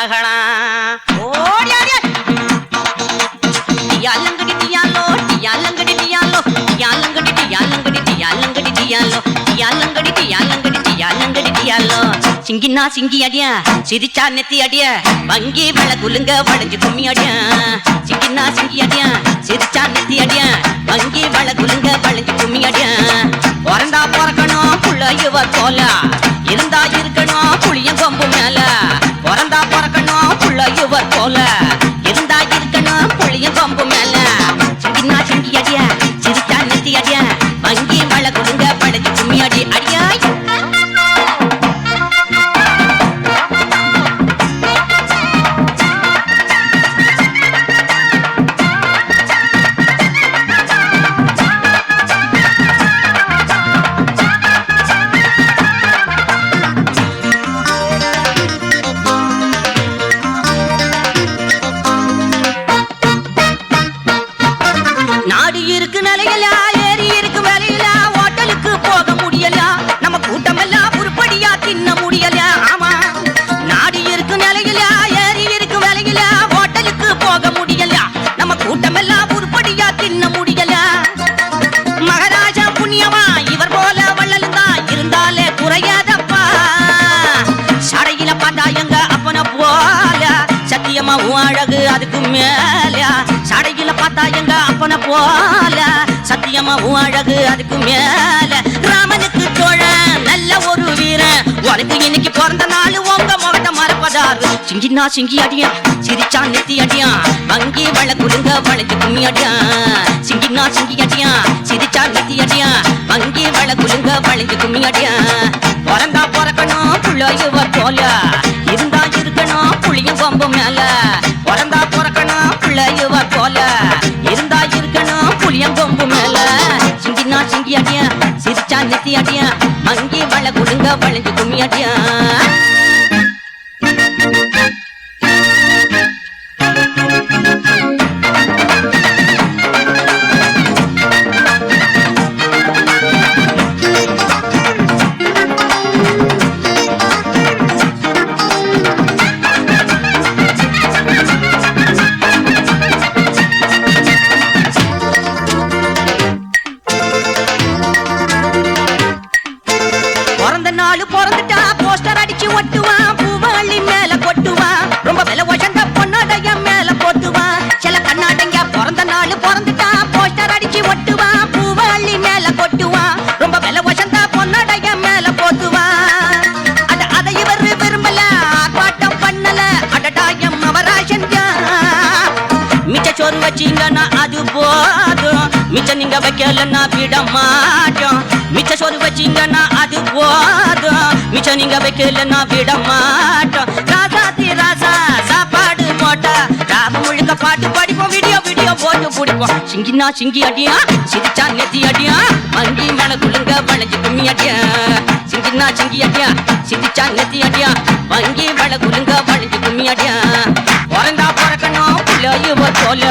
மகளா ஓடி டியாலங்கடி டியாலோ டியாலங்கடி டியாலோ டியாலங்கடி டியாலங்கடி டியாலங்கடி டியாலோ டியாலங்கடி டியாலங்கடி டியாலங்கடி டியாலோ சிங்கினா சிங்கி அடியா. சிரிச்சா நெத்தி அடிய. வங்கி வள குலுங்க வளைஞ்சு கும்மி அடியா. சிங்கினா சிங்கி அடியா. சிரிச்சா நெத்தி அடியா. வங்கி வள குலுங்க நாடு இருக்கு இருக்கு வேலையில ஹோட்டலுக்கு போக முடியல. நம்ம கூட்டம் உருப்படியா தின்ன முடியல. ஆமா நாடு இருக்கு நிலையில ஏரி இருக்கு வேலையில ஹோட்டலுக்கு போக முடியல. நம்ம கூட்டம் உருப்படியா தின்ன முடியல. மகாராஜா புண்ணியவா இவர் போல வள்ளல் தான் இருந்தாலே குறையாதப்பா. சடையில பார்த்தா எங்க போல. சத்தியமா அழகு அதுக்கு மேல. சடையில பார்த்தா எங்க அப்பனை போ சத்தியமா உன் அழகு அதுக்கு மேல. ராமனுக்கு தோழ நல்ல ஒரு வீரன். உனக்கு இன்னைக்கு பிறந்த நாள் உங்க முகத்தை மறப்பதாரு சிங்கினா சிங்கி அடியா சிரிச்சா நெத்தி அடியா. வங்கி வள குடுங்க வளைஞ்சு கும்மி அடியா. சிங்கினா சிங்கி அடியா சிரிச்சா நெத்தி அடியா. வங்கி வள குடுங்க வளைஞ்சு கும்மி அடியா. பிறந்தா பிறக்கணும் புள்ளையுவ போல இருந்தா இருக்கணும் புளியும் கொம்பு மேல. புளியம் கொம்பு மேல சிங்கினா சிங்கி அடியா சிரிச்சா நெத்தி அடியா வங்கி வள குடுங்க வளைஞ்சு கும்மி அடியா சோறு வச்சீங்கன்னா அது போதும். மிச்ச நீங்க வைக்கலன்னா விட மாட்டோம். மிச்ச சோறு வச்சீங்கன்னா அது போதும். மிச்ச நீங்க வைக்கலன்னா விட மாட்டோம். ராசாத்தி ராசா சாப்பாடு போட்டா ராப முழுக்க பாட்டு படிப்போம் வீடியோ வீடியோ போட்டு பிடிப்போம். சிங்கினா சிங்கி அடியா சிரிச்சா நெத்தி அடியா. மங்கி மேல குழுங்க வளைஞ்சு கும்மி அடியா. சிங்கினா சிங்கி அடியா சிரிச்சா நெத்தி அடியா. வங்கி வள குழுங்க வளைஞ்சு கும்மி அடியா. பிறந்தா பிறக்கணும். பிள்ளையுவ போல